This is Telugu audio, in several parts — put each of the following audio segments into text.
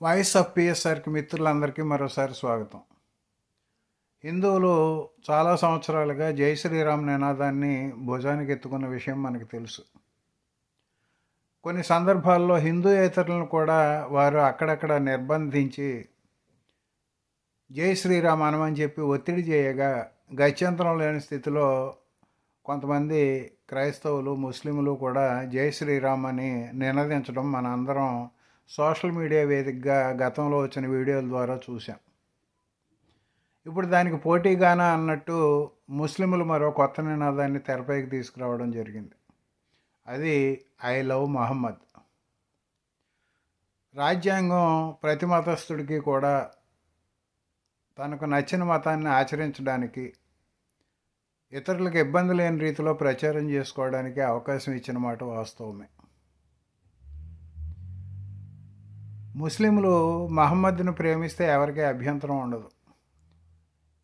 వాయిస్ ఆఫ్ పిఎస్ఆర్కి మిత్రులందరికీ మరోసారి స్వాగతం. హిందువులు చాలా సంవత్సరాలుగా జై శ్రీరామ్ నినాదాన్ని భుజానికి ఎత్తుకున్న విషయం మనకు తెలుసు. కొన్ని సందర్భాల్లో హిందూయేతరులను కూడా వారు అక్కడక్కడ నిర్బంధించి జై శ్రీరామ్ అనమని చెప్పి ఒత్తిడి చేయగా గత్యంతరం లేని స్థితిలో కొంతమంది క్రైస్తవులు ముస్లింలు కూడా జై శ్రీరామ్ అని నినదించడం మన అందరం సోషల్ మీడియా వేదికగా గతంలో వచ్చిన వీడియోల ద్వారా చూసాం ఇప్పుడు దానికి పోటీగానా అన్నట్టు ముస్లింలు మరో కొత్త నినాదాన్ని తెరపైకి తీసుకురావడం జరిగింది. అది ఐ లవ్ మహమ్మద్. రాజ్యాంగం ప్రతి మతస్థుడికి కూడా తనకు నచ్చిన మతాన్ని ఆచరించడానికి ఇతరులకు ఇబ్బంది లేని రీతిలో ప్రచారం చేసుకోవడానికి అవకాశం ఇచ్చిన మాట వాస్తవమే. ముస్లింలు మహమ్మద్ను ప్రేమిస్తే ఎవరికీ అభ్యంతరం ఉండదు.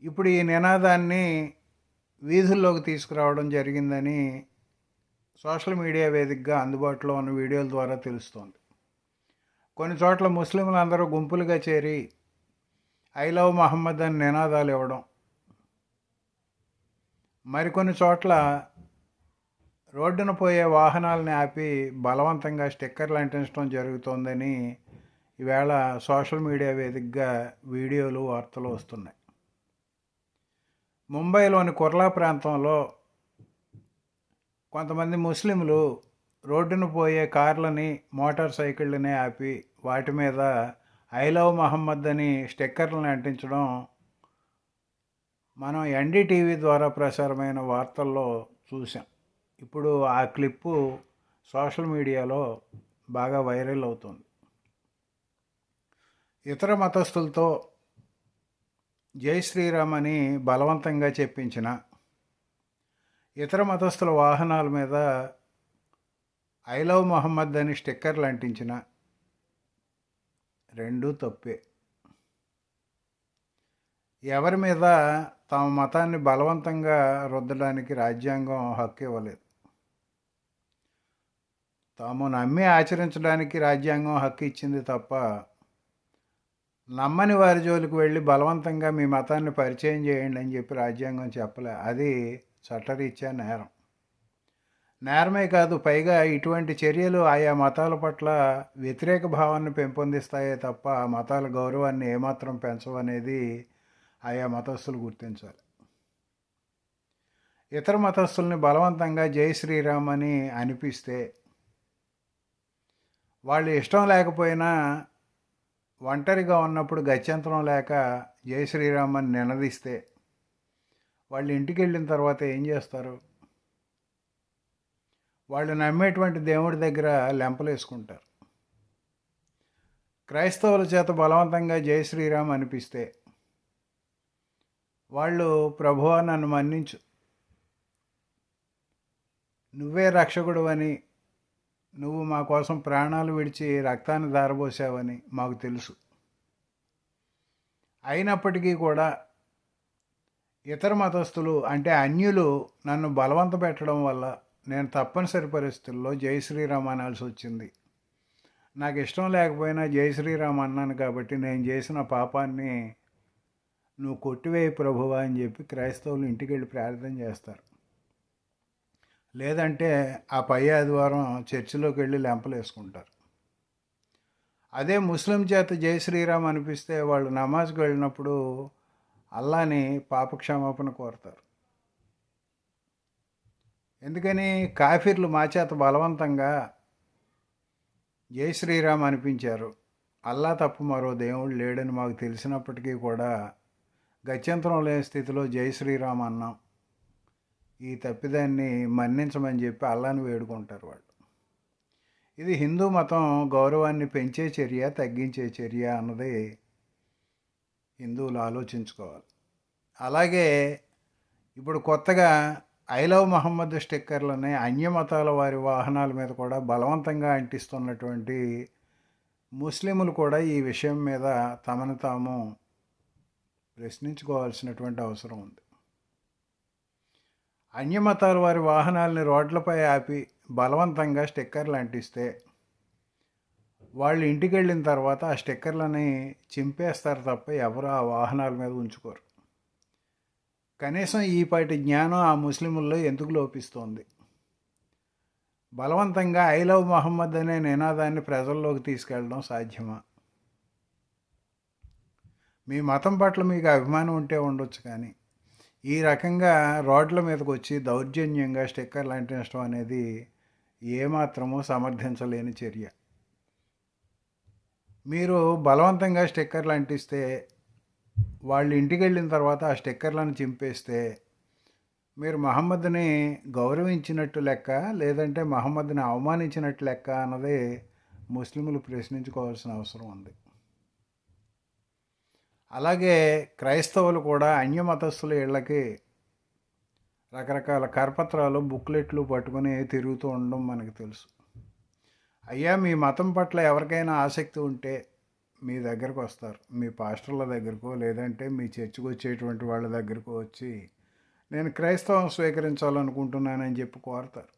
ఇప్పుడు ఈ నినాదాన్ని వీధుల్లోకి తీసుకురావడం జరిగిందని సోషల్ మీడియా వేదికగా అందుబాటులో ఉన్న వీడియోల ద్వారా తెలుస్తోంది. కొన్ని చోట్ల ముస్లింలు అందరూ గుంపులుగా చేరి ఐ లవ్ మహమ్మద్ అని నినాదాలు ఇవ్వడం. మరికొన్ని చోట్ల రోడ్డున పోయే వాహనాలని ఆపి బలవంతంగా స్టిక్కర్లు అంటించడం జరుగుతోందని ఈవేళ సోషల్ మీడియా వేదికగా వీడియోలు వార్తలు వస్తున్నాయి. ముంబైలోని కుర్లా ప్రాంతంలో కొంతమంది ముస్లింలు రోడ్డున పోయే కార్లని మోటార్ సైకిళ్ళని ఆపి వాటి మీద ఐ లవ్ మహమ్మద్ అని స్టిక్కర్లను అంటించడం మనం ఎన్డీటీవీ ద్వారా ప్రసారమైన వార్తల్లో చూసాం ఇప్పుడు ఆ క్లిప్పు సోషల్ మీడియాలో బాగా వైరల్ అవుతుంది. ఇతర మతస్థులతో జై శ్రీరామ్ అని బలవంతంగా చెప్పించిన ఇతర మతస్థుల వాహనాల మీద ఐ లవ్ మొహమ్మద్ అని స్టిక్కర్లు అంటించిన రెండూ తప్పే. ఎవరి మీద తమ మతాన్ని బలవంతంగా రుద్దడానికి రాజ్యాంగం హక్కు ఇవ్వలేదు. తాము నమ్మి ఆచరించడానికి రాజ్యాంగం హక్కు ఇచ్చింది తప్ప నమ్మని వారి జోలికి వెళ్ళి బలవంతంగా మీ మతాన్ని పరిచయం చేయండి అని చెప్పి రాజ్యాంగం చెప్పలే. అది చట్టరీత్యా నేరం. నేరమే కాదు పైగా ఇటువంటి చర్యలు ఆయా మతాల పట్ల వ్యతిరేక భావాన్ని పెంపొందిస్తాయే తప్ప ఆ మతాల గౌరవాన్ని ఏమాత్రం పెంచవనేది ఆయా మతస్థులు గుర్తించాలి. ఇతర మతస్థుల్ని బలవంతంగా జై శ్రీరామ్ అని అనిపిస్తే వాళ్ళు ఇష్టం లేకపోయినా ఒంటరిగా ఉన్నప్పుడు గత్యంతరం లేక జై శ్రీరామని అని నినదిస్తే వాళ్ళు ఇంటికి వెళ్ళిన తర్వాత ఏం చేస్తారు? వాళ్ళు నమ్మేటువంటి దేవుడి దగ్గర లెంపలేసుకుంటారు క్రైస్తవుల చేత బలవంతంగా జై శ్రీరామ్ అనిపిస్తే వాళ్ళు ప్రభువా నన్ను మన్నించు. నువ్వే రక్షకుడు అని నువ్వు మా కోసం ప్రాణాలు విడిచి రక్తాన్ని దారబోసావని మాకు తెలుసు. అయినప్పటికీ కూడా ఇతర మతస్థులు అంటే అన్యులు నన్ను బలవంత పెట్టడం వల్ల నేను తప్పనిసరి పరిస్థితుల్లో జై శ్రీరామ్ అనాల్సి వచ్చింది. నాకు ఇష్టం లేకపోయినా జై శ్రీరామ్ అన్నాను కాబట్టి నేను చేసిన పాపాన్ని నువ్వు కొట్టివేయి ప్రభువా అని చెప్పి క్రైస్తవులు ఇంటికి వెళ్ళి ప్రార్థన చేస్తారు. లేదంటే ఆ పై ఆదివారం చర్చిలోకి వెళ్ళి లెంపలు వేసుకుంటారు. అదే ముస్లిం చేత జై శ్రీరామ్ అనిపిస్తే వాళ్ళు నమాజ్కి వెళ్ళినప్పుడు అల్లాని పాపక్షమాపణ కోరుతారు. ఎందుకని కాఫీర్లు మా చేత బలవంతంగా జై శ్రీరామ్ అనిపించారు. అల్లా తప్పు మరో దేవుడు లేడని మాకు తెలిసినప్పటికీ కూడా గత్యంతరం లేని స్థితిలో జై శ్రీరామ్ అన్నాం. ఈ తప్పిదాన్ని మన్నించమని చెప్పి అల్లాని వేడుకుంటారు వాళ్ళు. ఇది హిందూ మతం గౌరవాన్ని పెంచే చర్య తగ్గించే చర్య అన్నది హిందువులు ఆలోచించుకోవాలి. అలాగే ఇప్పుడు కొత్తగా ఐ లవ్ మహమ్మద్ స్టిక్కర్లని అన్య మతాల వారి వాహనాల మీద కూడా బలవంతంగా అంటిస్తున్నటువంటి ముస్లింలు కూడా ఈ విషయం మీద తమను తాము ప్రశ్నించుకోవాల్సినటువంటి అవసరం ఉంది. అన్యమతాల వారి వాహనాలని రోడ్లపై ఆపి బలవంతంగా స్టిక్కర్లు అంటిస్తే వాళ్ళు ఇంటికి వెళ్ళిన తర్వాత ఆ స్టిక్కర్లని చింపేస్తారు తప్ప ఎవరు ఆ వాహనాల మీద ఉంచుకోరు. కనీసం ఈపాటి జ్ఞానం ఆ ముస్లింల్లో ఎందుకు లోపిస్తోంది? బలవంతంగా ఐ లవ్ మహమ్మద్ అనే నినాదాన్ని ప్రజల్లోకి తీసుకెళ్ళడం సాధ్యమా? మీ మతం పట్ల మీకు అభిమానం ఉంటే ఉండొచ్చు కానీ ఈ రకంగా రోడ్ల మీదకి వచ్చి దౌర్జన్యంగా స్టిక్కర్లు అంటించడం అనేది ఏమాత్రమూ సమర్థించలేని చర్య. మీరు బలవంతంగా స్టిక్కర్లు అంటిస్తే వాళ్ళు ఇంటికి వెళ్ళిన తర్వాత ఆ స్టిక్కర్లను చింపేస్తే మీరు మహమ్మద్ని గౌరవించినట్టు లెక్క లేదంటే మహమ్మద్ని అవమానించినట్టు లెక్క అన్నది ముస్లింలు ప్రశ్నించుకోవాల్సిన అవసరం ఉంది. అలాగే క్రైస్తవులు కూడా అన్యమతస్థుల ఇళ్ళకి రకరకాల కరపత్రాలు బుక్లెట్లు పట్టుకుని తిరుగుతూ ఉండడం మనకు తెలుసు. అయ్యా మీ మతం పట్ల ఎవరికైనా ఆసక్తి ఉంటే మీ దగ్గరకు వస్తారు. మీ పాస్టర్ల దగ్గరకో లేదంటే మీ చర్చికి వచ్చేటువంటి వాళ్ళ దగ్గరకు వచ్చి నేను క్రైస్తవం స్వీకరించాలనుకుంటున్నానని చెప్పి కోరతారు.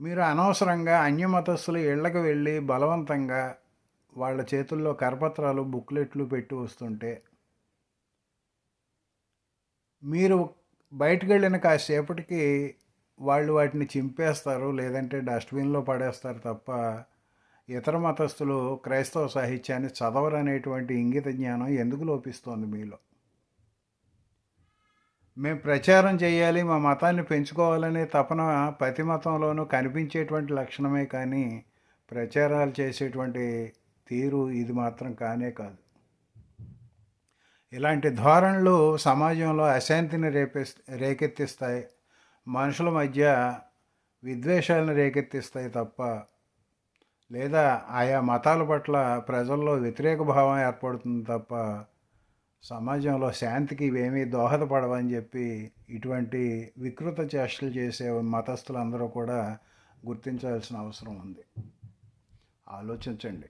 మీరు అనవసరంగా అన్యమతస్థుల ఇళ్ళకి వెళ్ళి బలవంతంగా వాళ్ళ చేతుల్లో కరపత్రాలు బుక్లెట్లు పెట్టి వస్తుంటే మీరు బయటకు వెళ్ళిన కాసేపటికి వాళ్ళు వాటిని చింపేస్తారు లేదంటే డస్ట్బిన్లో పడేస్తారు తప్ప ఇతర మతస్థులు క్రైస్తవ సాహిత్యాన్ని చదవరనేటువంటి ఇంగిత జ్ఞానం ఎందుకు లోపిస్తోంది మీలో? మేము ప్రచారం చేయాలి మా మతాన్ని పెంచుకోవాలనే తపన ప్రతి మతంలోనూ కనిపించేటువంటి లక్షణమే కానీ ప్రచారాలు చేసేటువంటి తీరు ఇది మాత్రం కానే కాదు. ఇలాంటి ధోరణులు సమాజంలో అశాంతిని రేపే రేకెత్తిస్తాయి. మనుషుల మధ్య విద్వేషాలను రేకెత్తిస్తాయి తప్ప లేదా ఆయా మతాల పట్ల ప్రజల్లో వ్యతిరేక భావం ఏర్పడుతుంది తప్ప సమాజంలో శాంతికి ఇవేమీ దోహదపడవని చెప్పి ఇటువంటి వికృత చేష్టలు చేసే మతస్థులందరూ కూడా గుర్తించాల్సిన అవసరం ఉంది. ఆలోచించండి.